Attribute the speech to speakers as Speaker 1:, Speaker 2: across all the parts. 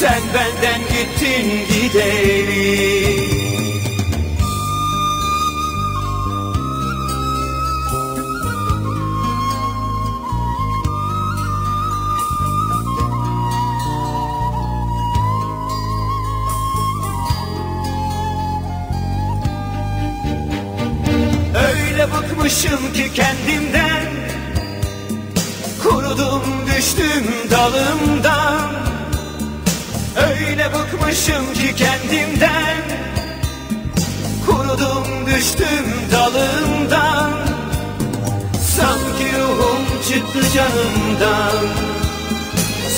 Speaker 1: Sen benden gittin gideli. Öyle bıkmışım ki kendimden. Kurudum düştüm dalımdan bıkmışım ki kendimden. Kurudum düştüm dalımdan Sanki ruhum çıktı canımdan.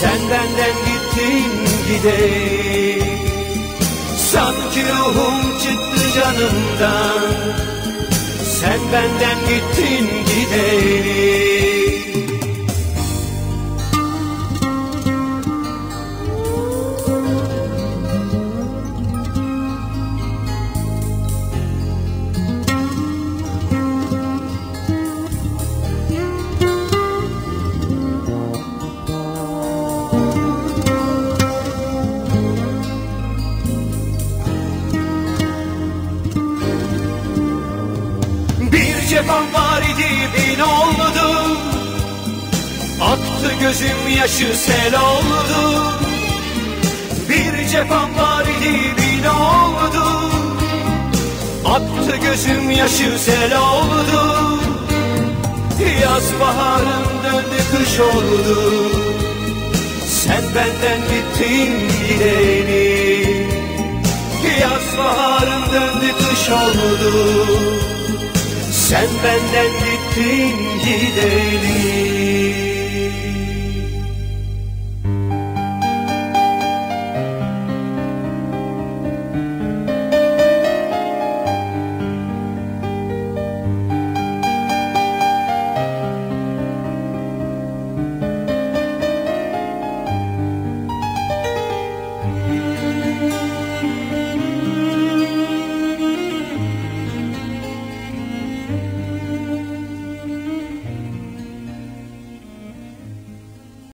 Speaker 1: Sen benden gittin gideyim. Sanki ruhum çıktı canımdan. Sen benden gittin gideyim Bir cefam var idi bin oldu Aktı gözüm yaşı sel oldu Bir cefam var idi bin oldu Aktı gözüm yaşı sel oldu Yaz baharım döndü kış oldu. Sen benden gittin gideni. Yaz baharım döndü kış oldu Sen benden gittin gideli